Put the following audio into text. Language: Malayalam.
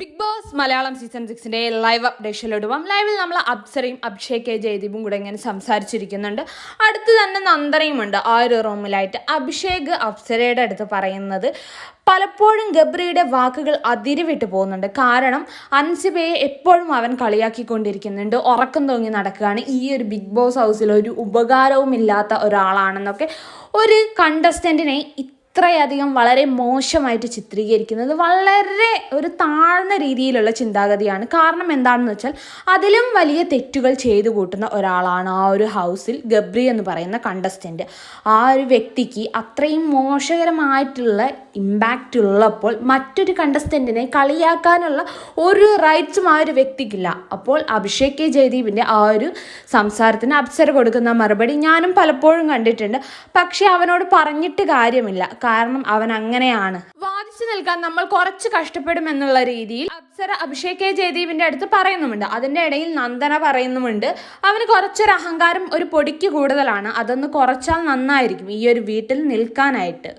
ബിഗ് ബോസ് മലയാളം സീസൺ സിക്സിന്റെ ലൈവ് അപ്ഡേഷനിലോട്ട് പോകാം ലൈവിൽ നമ്മൾ അപ്സരയും അഭിഷേക് കെ ജയദീപും കൂടെ ഇങ്ങനെ സംസാരിച്ചിരിക്കുന്നുണ്ട്. അടുത്ത് തന്നെ നന്ദനയുമുണ്ട് ആ ഒരു റൂമിലായിട്ട് അഭിഷേക് അപ്സരയുടെ അടുത്ത് പറയുന്നത് പലപ്പോഴും ഗബ്രിയുടെ വാക്കുകൾ അതിരുവിട്ട് പോകുന്നുണ്ട്. കാരണം അൻസിബയെ എപ്പോഴും അവൻ കളിയാക്കിക്കൊണ്ടിരിക്കുന്നുണ്ട്. ഉറക്കം തോങ്ങി നടക്കുകയാണ്. ഈ ഒരു ബിഗ് ബോസ് ഹൗസിൽ ഒരു ഉപകാരവുമില്ലാത്ത ഒരാളാണെന്നൊക്കെ ഒരു കണ്ടസ്റ്റന്റിനെ ഇത്രയധികം വളരെ മോശമായിട്ട് ചിത്രീകരിക്കുന്നത് വളരെ ഒരു താഴ്ന്ന രീതിയിലുള്ള ചിന്താഗതിയാണ്. കാരണം എന്താണെന്ന് വെച്ചാൽ അതിലും വലിയ തെറ്റുകൾ ചെയ്തു കൂട്ടുന്ന ഒരാളാണ് ആ ഒരു ഹൗസിൽ ഗബ്രി എന്ന് പറയുന്ന കണ്ടസ്റ്റന്റ് ആ ഒരു വ്യക്തിക്ക് അത്രയും മോശകരമായിട്ടുള്ള ഇമ്പാക്റ്റ് ഉള്ളപ്പോൾ മറ്റൊരു കണ്ടസ്റ്റന്റിനെ കളിയാക്കാനുള്ള ഒരു റൈറ്റ്സും ആ ഒരു വ്യക്തിക്കില്ല. അപ്പോൾ അഭിഷേക് കെ ജയദീപിന്റെ ആ ഒരു സംസാരത്തിന് അപ്സര കൊടുക്കുന്ന മറുപടി ഞാനും പലപ്പോഴും കണ്ടിട്ടുണ്ട്. പക്ഷേ അവനോട് പറഞ്ഞിട്ട് കാര്യമില്ല. കാരണം അവൻ അങ്ങനെയാണ്. വാദിച്ചു നിൽക്കാൻ നമ്മൾ കുറച്ച് കഷ്ടപ്പെടും എന്നുള്ള രീതിയിൽ അപ്സര അഭിഷേക് കെ ജയദീപിന്റെ അടുത്ത് പറയുന്നുമുണ്ട്. അതിന്റെ ഇടയിൽ നന്ദന പറയുന്നുമുണ്ട്. അവന് കുറച്ചൊരു അഹങ്കാരം ഒരു പൊടിക്ക് കൂടുതലാണ്. അതൊന്ന് കുറച്ചാൽ നന്നായിരിക്കും ഈ ഒരു വീട്ടിൽ നിൽക്കാനായിട്ട്.